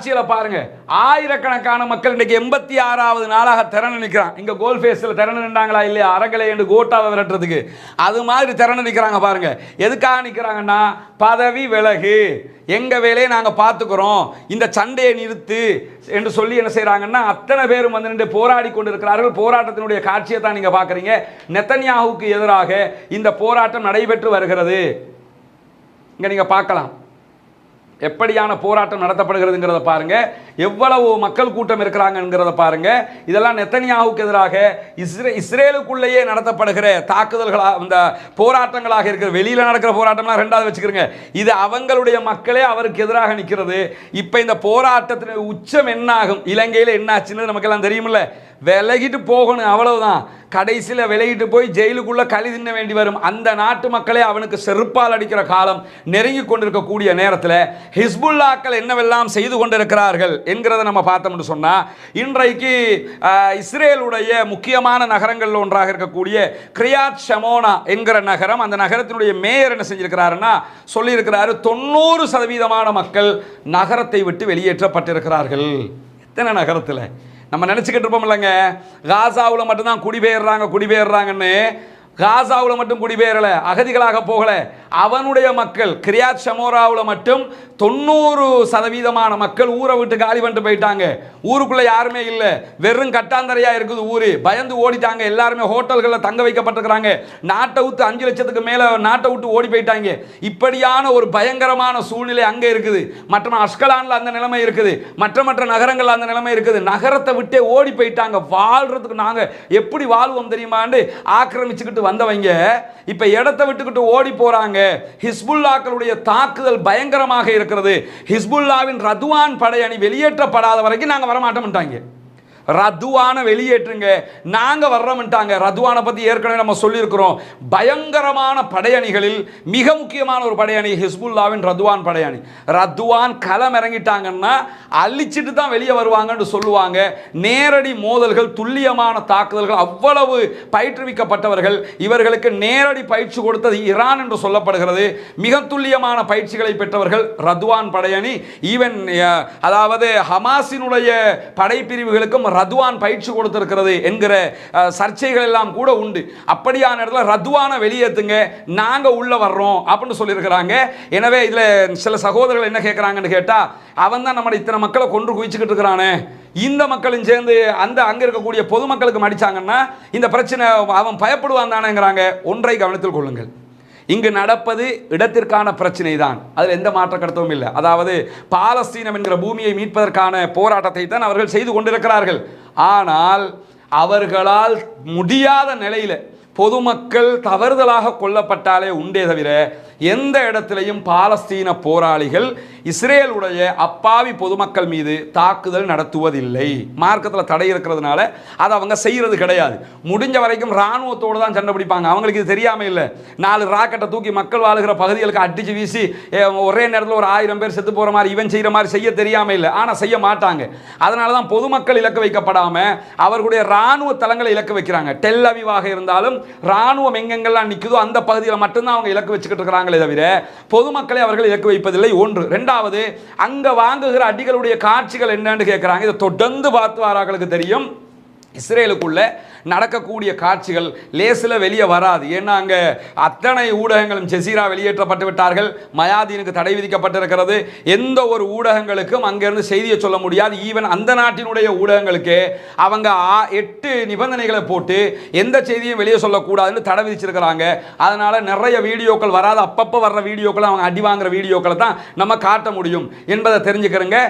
காட்சியில பாருங்க. ஆயிரக்கணக்கான மக்கள் இன்றைக்கு எண்பத்தி ஆறாவது நாளாக திறந்து நிற்கிறான் இங்கே கோல் ஃபேஸில் திறந்து நின்றாங்களா இல்லையா? அரங்கலை என்று கோட்டாவை விரட்டுறதுக்கு. அது மாதிரி திறந்து நிற்கிறாங்க பாருங்க. எதுக்காக நிற்கிறாங்கன்னா பதவி விலகு. எங்கள் வேலையை நாங்கள் பார்த்துக்கிறோம். இந்த சண்டையை நிறுத்து என்று சொல்லி என்ன செய்கிறாங்கன்னா அத்தனை பேரும் வந்து நின்று போராடி கொண்டிருக்கிறார்கள். போராட்டத்தினுடைய காட்சியை தான் நீங்கள் பார்க்குறீங்க. நெத்தன்யாவுக்கு எதிராக இந்த போராட்டம் நடைபெற்று வருகிறது. இங்கே நீங்கள் பார்க்கலாம். எப்படியான போராட்டம் நடத்தப்படுகிறதுங்கிறத பாருங்க. எவ்வளவு மக்கள் கூட்டம் இருக்கிறாங்கங்கிறத பாருங்க. இதெல்லாம் நெத்தனியாவுக்கு எதிராக இஸ்ரே இஸ்ரேலுக்குள்ளேயே நடத்தப்படுகிற தாக்குதல்களாக இந்த போராட்டங்களாக இருக்கிற வெளியில் நடக்கிற போராட்டம்லாம் ரெண்டாவது வச்சுக்கிறோங்க. இது அவங்களுடைய மக்களே அவருக்கு எதிராக நிற்கிறது. இப்போ இந்த போராட்டத்தின் உச்சம் என்னாகும்? இலங்கையில் என்னாச்சுன்னு நமக்கெல்லாம் தெரியுமில்ல. விலகிட்டு போகணும் அவ்வளவுதான். கடைசியில் விலகிட்டு போய் ஜெயிலுக்குள்ள களி தின்ன வேண்டி வரும். அந்த நாட்டு மக்களே அவனுக்கு செருப்பால் அடிக்கிற காலம் நெருங்கி கொண்டிருக்கக்கூடிய நேரத்தில் ஹிஸ்புல்லாக்கள் என்னவெல்லாம் செய்து கொண்டிருக்கிறார்கள் என்கிறத நம்ம பார்த்தோம்னு சொன்னால் இன்றைக்கு இஸ்ரேலுடைய முக்கியமான நகரங்களில் ஒன்றாக இருக்கக்கூடிய கிரியாத் ஷமோனா என்கிற நகரம் அந்த நகரத்தினுடைய மேயர் என்ன செஞ்சிருக்கிறாருன்னா சொல்லியிருக்கிறாரு தொண்ணூறு சதவீதமான மக்கள் நகரத்தை விட்டு வெளியேற்றப்பட்டிருக்கிறார்கள். எத்தனை நகரத்தில்? நம்ம நினச்சிக்கிட்டு இருப்போம் இல்லைங்க. காசாவில் மட்டும்தான் குடிபெயர்றாங்க குடிபெயர்றாங்கன்னு காசாவில் மட்டும் குடிபெயரலை அகதிகளாக போகலை. அவனுடைய மக்கள் கிரியாத் ஷமோராவில் மட்டும் தொண்ணூறு சதவீதமான மக்கள் ஊரை விட்டு காலி பண்ணிட்டு போயிட்டாங்க. ஊருக்குள்ளே யாருமே இல்லை. வெறும் கட்டாந்தரையாக இருக்குது ஊர். பயந்து ஓடிட்டாங்க. எல்லாருமே ஹோட்டல்களில் தங்க வைக்கப்பட்டிருக்கிறாங்க. நாட்டை விட்டு அஞ்சு லட்சத்துக்கு மேலே நாட்டை விட்டு ஓடி போயிட்டாங்க. இப்படியான ஒரு பயங்கரமான சூழ்நிலை அங்கே இருக்குது. மற்ற அஷ்கலானில் அந்த நிலைமை இருக்குது. மற்ற மற்ற நகரங்களில் அந்த நிலைமை இருக்குது. நகரத்தை விட்டே ஓடி போயிட்டாங்க. வாழ்கிறதுக்கு நாங்கள் எப்படி வாழ்வோம் தெரியுமான்னு ஆக்கிரமிச்சுக்கிட்டு வந்தவங்க இப்ப இடத்தை விட்டுக்கிட்டு ஓடி போறாங்க. ஹிஸ்புல்லாக்களுடைய தாக்குதல் பயங்கரமாக இருக்கிறது. ஹிஸ்புல்லாவின் ரதுவான் படையணி வெளியேற்றப்படாத வரைக்கும் நாங்கள் வரமாட்டோம்ட்டாங்க ரதுவான வெளியேற்றுங்க. நாங்க வர்றோம்ட்டாங்க ரதுவானை பத்தி ஏற்கனவே நம்ம சொல்லியிருக்கிறோம். பயங்கரமான படையணிகளில் மிக முக்கியமான ஒரு படையணி ஹிஸ்புல்லாவின் ரதுவான் படையணி. ரதுவான் களம் இறங்கிட்டாங்கன்னா அழிச்சிட்டு தான் வெளியே வருவாங்கன்னு சொல்லுவாங்க. நேரடி மோதல்கள் துல்லியமான தாக்குதல்கள் அவ்வளவு பயிற்றுவிக்கப்பட்டவர்கள். இவர்களுக்கு நேரடி பயிற்சி கொடுத்தது ஈரான் என்று சொல்லப்படுகிறது. மிக துல்லியமான பயிற்சிகளை பெற்றவர்கள் ரதுவான் படையணி. ஈவன் அதாவது ஹமாஸினுடைய படைப்பிரிவுகளுக்கும் ரதுவான் பயிற்சி கொடுத்திருக்கிறது என்கிற சர்ச்சைகள் எல்லாம் கூட உண்டு. அப்படியான இடத்துல ரதுவானை வெளியேற்றுங்க நாங்கள் உள்ளே வர்றோம் அப்படின்னு சொல்லியிருக்கிறாங்க. எனவே இதில் சில சகோதரர்கள் என்ன கேட்குறாங்கன்னு கேட்டால் அவன் தான் நம்ம இத்தனை மக்களை கொன்று குவிச்சுக்கிட்டு இருக்கிறானே. இந்த மக்களும் சேர்ந்து அந்த அங்கே இருக்கக்கூடிய பொதுமக்களுக்கு மடிச்சாங்கன்னா இந்த பிரச்சனை அவன் பயப்படுவான் தானேங்கிறாங்க. ஒன்றை கவனத்தில் கொள்ளுங்கள். இங்கு நடப்பது இடத்திற்கான பிரச்சனை தான் அதில் எந்த மாற்ற கருத்தும் இல்லை. அதாவது பாலஸ்தீனம் என்கிற பூமியை மீட்பதற்கான போராட்டத்தை தான் அவர்கள் செய்து கொண்டிருக்கிறார்கள். ஆனால் அவர்களால் முடியாத நிலையில் பொதுமக்கள் தவறுதலாக கொல்லப்பட்டாலே உண்டே தவிர எந்த இடத்திலையும் பாலஸ்தீன போராளிகள் இஸ்ரேலுடைய அப்பாவி பொதுமக்கள் மீது தாக்குதல் நடத்துவதில்லை. மார்க்கத்தில் தடை இருக்கிறதுனால அதை அவங்க செய்கிறது கிடையாது. முடிஞ்ச வரைக்கும் இராணுவத்தோடு தான் சண்டை பிடிப்பாங்க. அவங்களுக்கு இது தெரியாம இல்லை. நாலு ராக்கெட்டை தூக்கி மக்கள் வாழுகிற பகுதிகளுக்கு அடிச்சு வீசி ஒரே நேரத்தில் ஒரு ஆயிரம் பேர் செத்து போகிற மாதிரி இவன் செய்கிற மாதிரி செய்ய தெரியாமல் இல்லை. ஆனால் செய்ய மாட்டாங்க. அதனால தான் பொதுமக்கள் இலக்கு வைக்கப்படாமல் அவர்களுடைய இராணுவ தளங்களை இலக்கு வைக்கிறாங்க. டெல் அவிவாக இருந்தாலும் இராணுவம் எங்கெங்கெல்லாம் நிற்குதோ அந்த பகுதியில் மட்டும்தான் அவங்க இலக்கு வச்சுக்கிட்டு இருக்கிறாங்களே தவிர பொதுமக்களை அவர்கள் இலக்கு வைப்பதில்லை. ஒன்று. ரெண்டாவது அங்க வாங்குகிற அடிகளுடைய காட்சிகள் என்னன்னு கேட்குறாங்க இதை தொடர்ந்து பார்த்து வாராங்களுக்கு தெரியும். இஸ்ரேலுக்குள்ள நடக்கக்கூடிய காட்சிகள் லேசில் வெளியே வராது. ஏன்னா அங்கே அத்தனை ஊடகங்களும் ஜெசீரா வெளியேற்றப்பட்டு விட்டார்கள். மயாதீனுக்கு தடை விதிக்கப்பட்டிருக்கிறது. எந்த ஒரு ஊடகங்களுக்கும் அங்கேருந்து செய்தியை சொல்ல முடியாது. ஈவன் அந்த நாட்டினுடைய ஊடகங்களுக்கு அவங்க ஆ- எட்டு நிபந்தனைகளை போட்டு எந்த செய்தியும் வெளியே சொல்லக்கூடாதுன்னு தடை விதிச்சிருக்கிறாங்க. அதனால் நிறைய வீடியோக்கள் வராது. அப்பப்போ வர்ற வீடியோக்களை அவங்க அடி வாங்குற வீடியோக்களை தான் நம்ம காட்ட முடியும் என்பதை தெரிஞ்சுக்கிறோங்க.